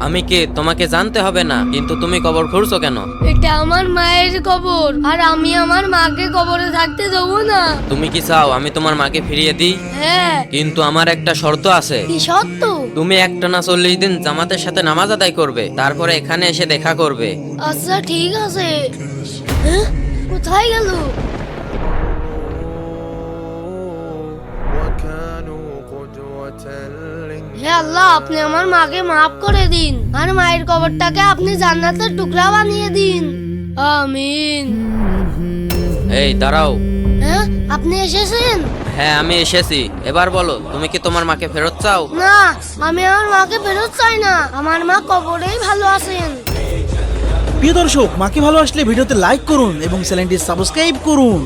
আমি কে তোমাকে জানতে হবে না কিন্তু তুমি কবর খুঁড়ছো কেন এটা আমার মায়ের কবর আর আমি আমার মাকে কবরে থাকতে দেবো না তুমি কি চাও আমি তোমার মাকে ফিরিয়ে দিই হ্যাঁ কিন্তু আমার একটা শর্ত আছে কি সত্য তুমি একটা না চল্লিশ দিন জামাতের সাথে নামাজ আদায় করবে তারপরে এখানে এসে দেখা করবে আচ্ছা ঠিক আছে হ্যাঁ? কোথায় গেল وكانوا قدوة للناس হে আল্লাহ আপনি আমার মাকে মাফ করে দিন আর মায়ের কবরটাকে আপনি জান্নাতের টুকরা বানিয়ে দিন। আমিন। এই দাঁড়াও। হ্যাঁ আপনি এসেছেন? হ্যাঁ আমি এসেছি। এবার বলো তুমি কি তোমার মাকে ফেরত চাও? না আমি আমার মাকে ফেরত চাই না। আমার মা কবরেই ভালো আছেন। প্রিয় দর্শক মাকে ভালো আসলে ভিডিওতে লাইক করুন এবং চ্যানেলটি সাবস্ক্রাইব করুন।